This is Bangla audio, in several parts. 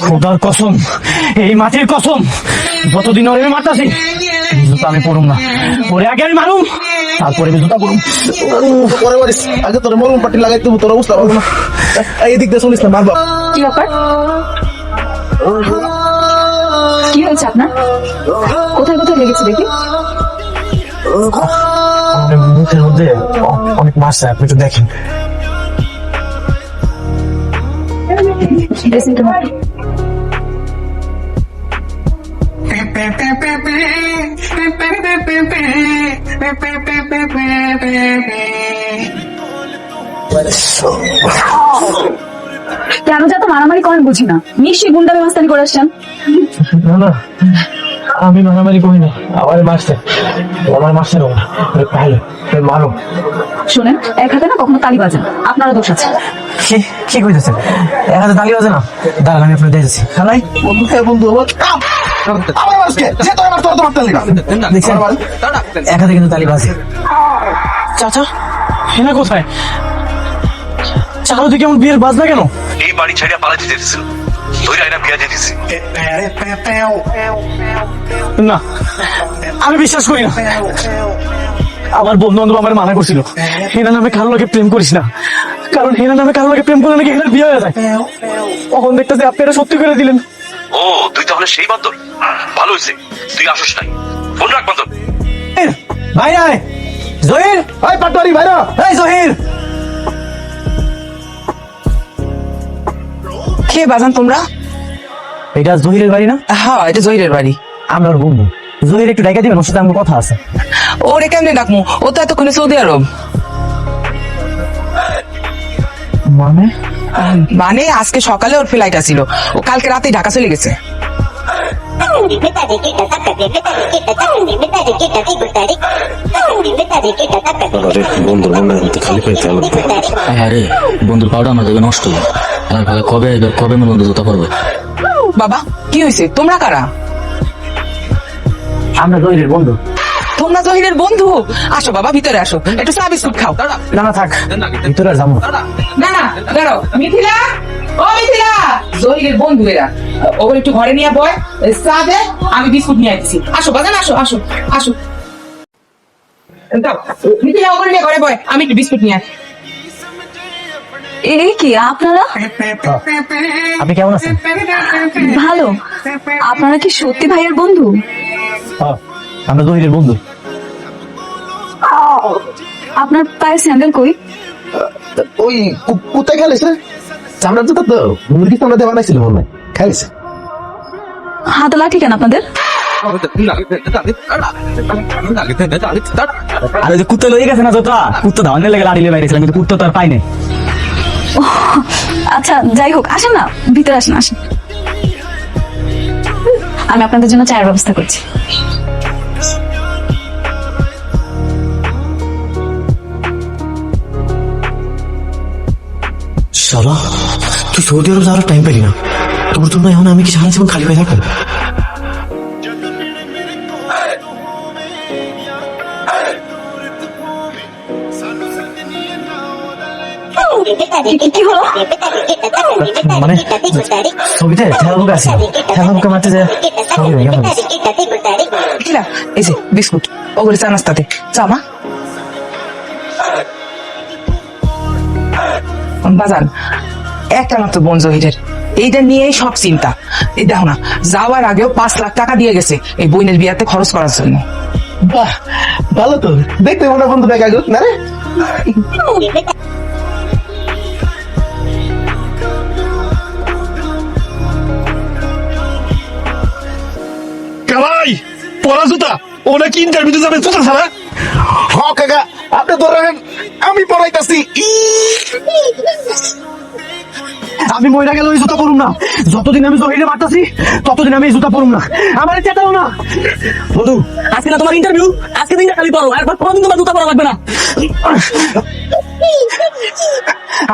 খোদার কসম এই মাটির কসম যতদিন ওরে আমি মারতাছি জুতা আমি পড়ুম না পরে আগে আমি মারুম তারপরে আমি জুতা পড়ুম পরে মারিস আগে তোর মলম পাটি লাগাই দেবো তোর অবস্থা ভালো না এই দিক দিয়ে শুনিস না মারবা কি ব্যাপার কি হয়েছে আপনার কোথায় কোথায় লেগেছে দেখি মুখের মধ্যে অনেক মারছে আপনি একটু দেখেন ড্রেসিং টেবিল কেন যত মারামারি করেন বুঝি না। নিশ্চয়ই গুন্ডা ব্যবস্থানি করে আসছেন। না না আমি মারামারি করি না। আমার মারছে। আমার মারছে না। তাহলে মারো। শোনেন এক হাতে না কখনো তালি বাজেন আপনারও দোষ আছে। কি কি কইতেছেন? এক হাতে তালি বাজে না? দাঁড়ান আমি আপনার দেখেছি খালাই। বন্ধু হ্যাঁ বন্ধু আমার কিন্তু তালি বাজে। চাচা হেনা কোথায়? বিয়ের বাজনা কেন? এই বাড়ি ছেড়ে পালাতে যেতেছিল। না আমি বিশ্বাস করি না। আমার বন্ধু বান্ধব আমার মানা করছিল। হেনা নামে কারও লোকে প্রেম করিস না। কারণ হেনা নামে কারও লোকে প্রেম করলে নাকি হেনার বিয়ে হয়ে যায়। তখন দেখতেছে আপনারা সত্যি করে দিলেন? ও তুই তাহলে সেই বান্দর? ভালো হয়েছে তুই আসিস নাই। ফোন রাখ বান্দর। ভাই আয়। জহির? এই পাটোয়ারি ভাইরা এই জহির। কে বাজান তোমরা? এটা জহিরের বাড়ি না? হ্যাঁ এটা জহিরের বাড়ি। আমরা ওর বন্ধু। জহির একটু ডাকা দিবেন ওর সাথে আমার কথা আছে। ওরে কেমনে ডাকমু? ও তো এতক্ষণে সৌদি আরব। মানে? মানে আজকে সকালে ওর ফ্লাইট আছিল। ও কালকে রাতে ঢাকা চলে গেছে। বন্ধুর মনের খালি পাইতে আলো আরে বন্ধুর পাউডার আমার দেখে নষ্ট আর ভাবে কবে এবার কবে আমার বন্ধু জুতা পড়বে বাবা কি হয়েছে? তোমরা কারা? আমরা জহিরের বন্ধু। তোমরা জহিরের বন্ধু? আসো বাবা ভিতরে আসো। একটু চা বিস্কুট খাও। না না থাক। ভিতরে যাব না। না দাঁড়াও। মিথিলা? ও মিথিলা! জহিরের বন্ধু এরা। ওর একটু ঘরে নিয়ে বয় চা দে আমি বিস্কুট নিয়ে আসছি। আসো বাজান আসো আসো আসো। দাও, মিথিলা ওর নিয়ে ঘরে বয় আমি একটু বিস্কুট নিয়ে আসি এই কি আপনারা? আপনি কেমন আছেন? ভালো। আপনারা কি সত্যি ভাইয়ের বন্ধু? আমরা জহিরের বন্ধু। আপনার পায়ে স্যান্ডেল কই? ওই কু- কোথায় খেলিস চামড়ার জুতা তো। মুরগি চামড়া দিয়ে বানাইছিল মনে হয়। খাইছে হাতে লাঠি কেন আপনাদের? আর ওই যে কুত্তা লয়ে গেছে না জোতা? কুত্তা ধাওয়ানের লেগে লাড়িলে বাইরেছিলাম কিন্তু কুত্তা তো আর পাইনি আচ্ছা যাই হোক আসেন না ভিতরে আসেন আসেন। আমি আপনাদের জন্য চায়ের ব্যবস্থা করছি। শালা তুই সৌদি আরব যাওয়ার টাইম পেলি না। তোর জন্য এখন আমি কি সারা জীবন খালি পায়ে থাকব? মানে ছবিতে ঠেলাবুকে আছে। ঠেলাবুকে মারতে যায় ছবি ভেঙে ফেলেছে। মিথিলা এই যে বিস্কুট ওগুলো চা নাস্তাতে। চা মা? বাজান একটা মাত্র বোন জহিরের। এইটা নিয়েই সব চিন্তা। এই দেখো না যাওয়ার আগেও পাঁচ লাখ টাকা দিয়ে গেছে এই বইনের বিয়াতে খরচ করার জন্য। বাহ ভালো তো। দেখতে মনে বন্ধু দেখা গেল না রে? কালাই পড়া জুতা ও নাকি ইন্টারভিউতে যাবে জুতা ছাড়া? হ কাকা আপনি ধরেন আমি পড়াইতাছি। আমি মহিলা গেলে ওই জুতা পরুম না। যতদিন আমি জহিরে মারতাছি, ততদিন আমি এই জুতা পরুম না। আমার চেতাও না। বন্ধু আজকে না তোমার ইন্টারভিউ আজকে দিনটা খালি পড়ো, আর কোনদিন তোমার জুতা পরা লাগবে না।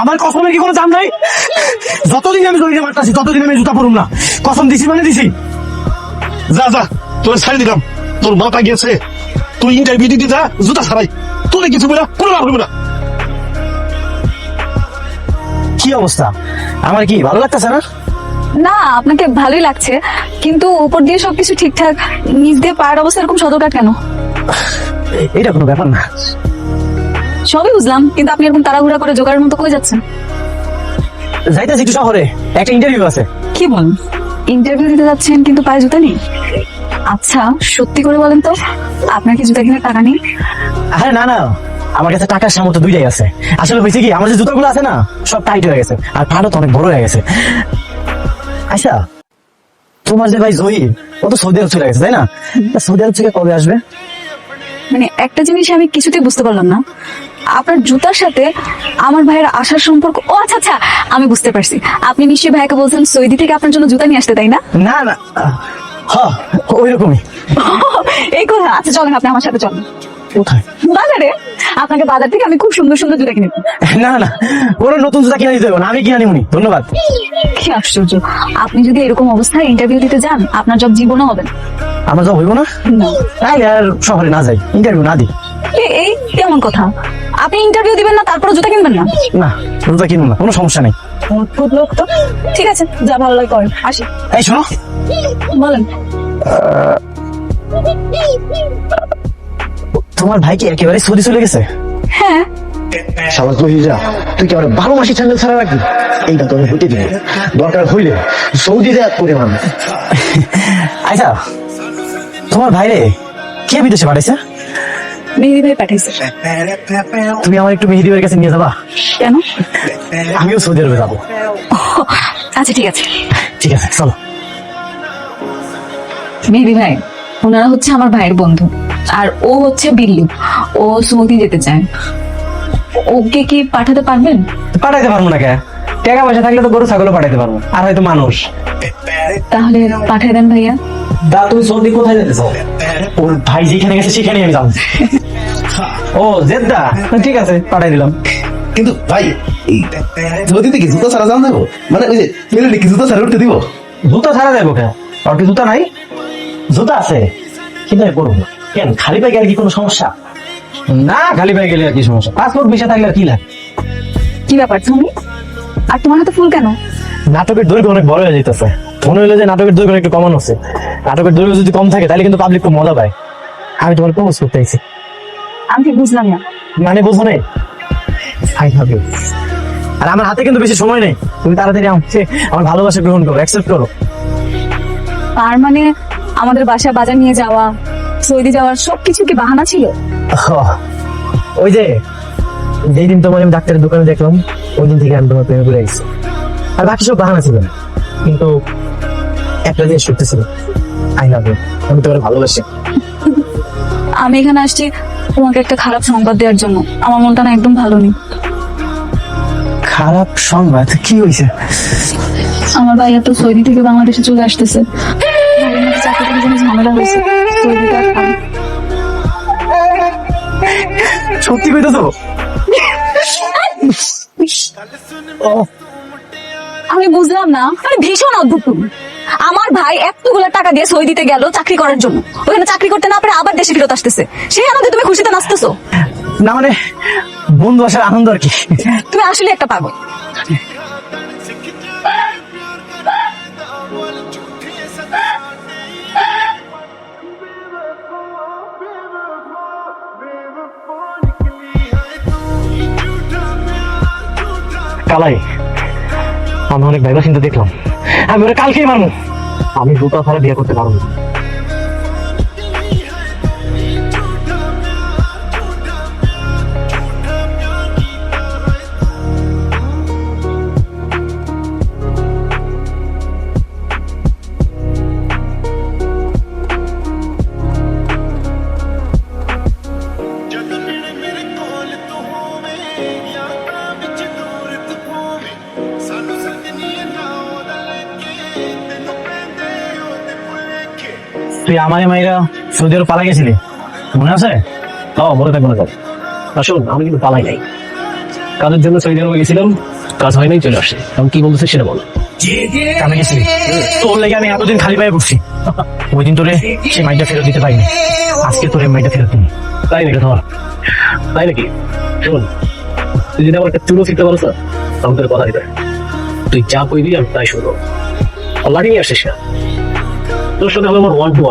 আমার কসমের কি কোনো দাম নাই? যতদিন আমি জহিরে মারতাছি, ততদিন আমি জুতা পরুম না। কসম দিছি মানে দিছি। যা যা, তোর ছাড়ি দিলাম। তোর মাথা গেছে তুই ইন্টারভিউ দিতে যা, জুতা ছাড়াই। তোরে কিছু বলে কোনো লাভ হবে না। কি অবস্থা? আমার কি ভালো লাগতেছে না? না আপনাকে ভালোই লাগছে কিন্তু উপর দিয়ে সবকিছু ঠিকঠাক নিচ দিয়ে পায়ের অবস্থা এরকম সদরকার কেন? এটা কোনো ব্যাপার না। সবই বুঝলাম কিন্তু আপনি এরকম তাড়াহুড়া করে জোগাড়ের মতো কই যাচ্ছেন? যাইতেছি একটু শহরে একটা ইন্টারভিউ আছে। কি বলেন? ইন্টারভিউ দিতে যাচ্ছেন কিন্তু পায়ে জুতা নেই? আচ্ছা সত্যি করে বলেন তো আপনার কি জুতা কেনার টাকা নেই? আরে না না আমার কাছে টাকার সামর্থ্য দুইটাই আছে। আসলে হয়েছে কি আমার যে জুতোগুলো আছে না সব টাইট হয়ে গেছে আর পাটা তো অনেক বড় হয়ে গেছে। আচ্ছা তোমার যে ভাই জহির ও তো সৌদি আরব চলে গেছে তাই না? সৌদি আরব থেকে কবে আসবে? মানে একটা জিনিস আমি কিছুতেই বুঝতে পারলাম না। আপনার জুতার সাথে আমার ভাইয়ের আসার সম্পর্ক ও আচ্ছা আচ্ছা আমি বুঝতে পারছি। আপনি নিশ্চয়ই ভাইকে বলছেন সৌদি থেকে আপনার জন্য জুতা নিয়ে আসতে তাই না? না না হ ওই রকমই এই কথা আচ্ছা চলেন আপনি আমার সাথে চলেন। কোথায়? বাজারে। আপনাকে বাজার থেকে আমি খুব সুন্দর সুন্দর জুতা কিনে না না নতুন জুতা কিনে দিতে না আমি কিনে নিবনি ধন্যবাদ। কি আশ্চর্য। আপনি যদি এরকম অবস্থায় ইন্টারভিউ দিতে যান আপনার জব জীবনে হবে না। আমরা তো হইব না? না। তাই আর শহরে না যাই ইন্টারভিউ না দিই। এই কেমন কথা? আপনি ইন্টারভিউ দিবেন না তারপরে জুতা কিনবেন না? না জুতা কিনবো না কোনো সমস্যা নেই। অদ্ভুত লোক তো। ঠিক আছে যা ভালো লাগে করেন আসি। এই শোনো। বলেন। তোমার ভাই কি একেবারে সৌদি চলে গেছে? হ্যাঁ। সবাই কহি যা। তুই কি আমার বারো মাসি চ্যানেল ছাড়া রাখবি? এইটা তো আমি হইতে দিব। দরকার হইলে সৌদি দেয়া করে মান আচ্ছা তোমার ভাইরে কে বিদেশে পাঠাইছে? মেহেদি ভাই পাঠাইছে। তুমি আমার একটু মেহেদি ভাইয়ের কাছে নিয়ে যাবা? কেন? আমিও সৌদি আরবে যাব। আচ্ছা ঠিক আছে। ঠিক আছে চলো। মেহেদি ভাই ওনারা হচ্ছে আমার ভাইয়ের বন্ধু আর ও হচ্ছে বিল্লু। ও সৌদি যেতে চায়। ওকে কি পাঠাতে পারবেন? পাঠাইতে পারব না কে? টাকা পয়সা থাকলে তো গরু ছাগলও পাঠাইতে পারব আর হয়তো মানুষ। তাহলে পাঠিয়ে দেন ভাইয়া। দা তুমি সৌদি কোথায় যেতে চাও? ওর ভাই যেখানে গেছে সেখানে আমি যাব। ও জেদ্দা। ঠিক আছে পাঠাই দিলাম। কিন্তু ভাই এই সৌদিতে কি জুতো ছাড়া যান যাব? মানে ওই যে কি জুতো ছাড়া উঠতে দিব? জুতা ছাড়া যাব কেন? আর কি জুতা নাই? জুতা আছে। কিন্তু আমি পরবো কেন খালি পায়ে গেলে কি কোনো সমস্যা? না খালি পায়ে গেলে আর কি সমস্যা? পাসপোর্ট ভিসা থাকলে আর কি লাগে? কি ব্যাপার তুমি? আর তোমার হাতে ফুল কেন? নাটকের দৈর্ঘ্য অনেক বড় হয়ে যেতেছে মনে হলো যে নাটকের দৈর্ঘ্য একটু কমানো হচ্ছে। নাটকের দৈর্ঘ্য যদি কম থাকে তাহলে কিন্তু পাবলিক খুব মজা পায়। আমি তোমার প্রপোজ করতে চাইছি আমি ঠিক বুঝলাম না? মানে বুঝো নেই love you. আর আমার হাতে কিন্তু বেশি সময় নেই। তুমি তাড়াতাড়ি আমাকে আমার ভালোবাসা গ্রহণ করো অ্যাকসেপ্ট করো। তার মানে আমাদের বাসা বাজার নিয়ে যাওয়া সৌদি যাওয়ার সবকিছু কি বাহানা ছিল? আহ, ওই যে যেই দিন তোমার আমি ডাক্তারের দোকানে দেখলাম ওই দিন থেকে আমি তোমার প্রেমে পড়ে গেছি। আর বাকি সব বাহানা ছিল না। কিন্তু একটা জিনিস সত্যি ছিল। আই লাভ ইউ আমি তোমার ভালোবাসি। আমি এখানে আসছি তোমাকে একটা খারাপ সংবাদ দেওয়ার জন্য। আমার মনটা না একদম ভালো নেই। খারাপ সংবাদ? কি হয়েছে আমার ভাইয়া তো সৌদি থেকে বাংলাদেশে চলে আসতেছে। ভাইয়ের নাকি চাকরিতে জন্য ঝামেলা হয়েছে। সৌদিতে আর সত্যি কইতেছো? আমি বুঝলাম না মানে ভীষণ অদ্ভুত তুমি। আমার ভাই এতগুলো টাকা দিয়ে সৌদিতে গেল চাকরি করার জন্য ওখানে চাকরি করতে না পারে আবার দেশে ফেরত আসতেছে সেই আনন্দে তুমি খুশিতে নাচতেছো না মানে বন্ধু আসার আনন্দ আর কি তুমি আসলে একটা পাগল কালাই আমি অনেক ভাইবা চিন্তা দেখলাম আমি ওরা কালকেই মানুষ আমি জুতা ছাড়া বিয়ে করতে পারব না। আমারে মাইরা সৌদি আরব পালাই গেছিলি? মনে আছে? ও মনে থাকবে না আসুন আমি কিন্তু পালাই নাই। কাজের জন্য সৌদি আরবে গেছিলাম, কাজ হয় নাই, চলে আসছে। আমি কি বলতেছে সেটা বলো। কামে গেছিলি? তোর লেগে আমি এতদিন খালি পায়ে বসছি ওই দিন তোরে সেই মাইটা ফেরত দিতে পারিনি। আজকে তোরে মাইটা ফেরত দিনি তাই নাকি তোমার তাই নাকি? শোন, তুই যদি আমার একটা চুলো শিখতে পারো স্যার আমি তোর কথা দিতে। তুই যা কইবি, আমি তাই শুনব। লাঠি নিয়ে আসিস না। তোর সাথে হবে আমার ওয়ান টু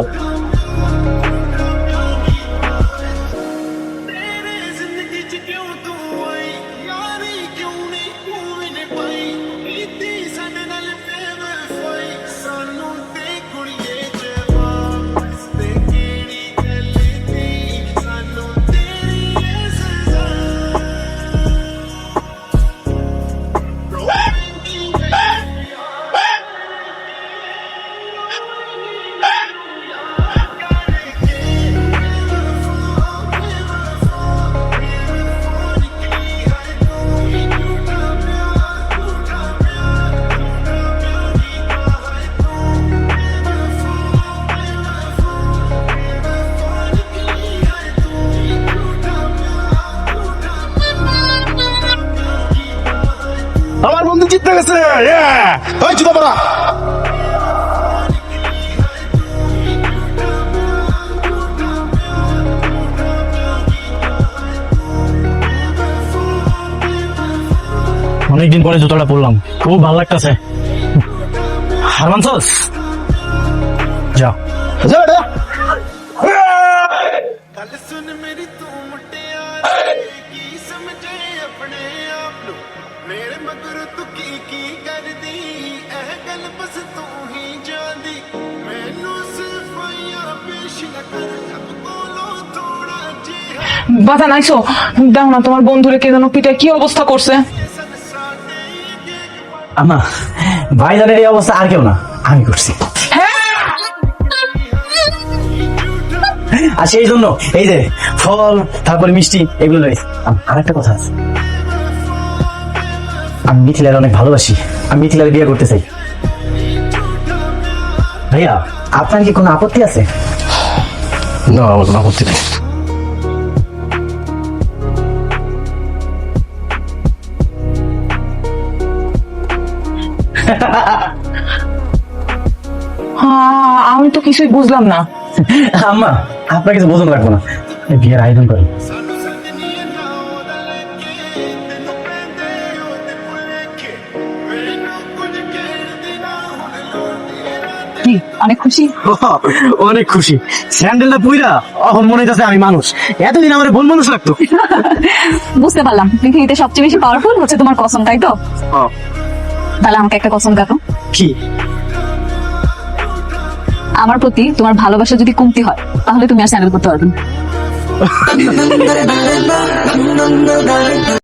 গেছে Yeah! ওই জুতা পরা অনেকদিন পরে জুতোটা পরলাম। খুব ভালো লাগতেছে। হারমানসস যা যা ਕੀ ਕੀ ਕਰਦੀ ਇਹ ਗੱਲ ਬਸ ਤੂੰ ਹੀ ਜਾਣਦੀ ਮੈਨੂੰ ਸਿਫਾਈਆਂ ਪੇਸ਼ ਨਾ ਕਰ ਰੱਬ ਕੋਲੋਂ ਥੋੜਾ ਜਿਹਾ বাধা নাইছো দেখো না তোমার বন্ধুরে কে যেন পিঠে কি অবস্থা করছে ਸਾਡੇ আমা ভাইজানের এই অবস্থা আর কেউ না আমি করছি আর সেই জন্য এই যে ফল তারপরে মিষ্টি এগুলো রয়েছে আর একটা কথা আছে আমি মিথিলার অনেক ভালোবাসি। আমি মিথিলার বিয়ে করতে চাই। ভাইয়া আপনার কি কোনো আপত্তি আছে? না আমার কোনো আপত্তি নেই। আমি তো কিছুই বুঝলাম না। আম্মা আপনার কিছু বোঝন রাখব না। বিয়ের আয়োজন করি কি? অনেক খুশি? অনেক খুশি। স্যান্ডেলটা পুইরা? এখন মনে হইতেছে আমি মানুষ। এতদিন আমার বোন মানুষ লাগতো। বুঝতে পারলাম। পৃথিবীতে সবচেয়ে বেশি পাওয়ারফুল হচ্ছে তোমার কসম তাই তো? তাহলে আমাকে একটা কসম দেখো কি? আমার প্রতি তোমার ভালোবাসা যদি কমতি হয় তাহলে তুমি আর স্যান্ডেল করতে পারবে না।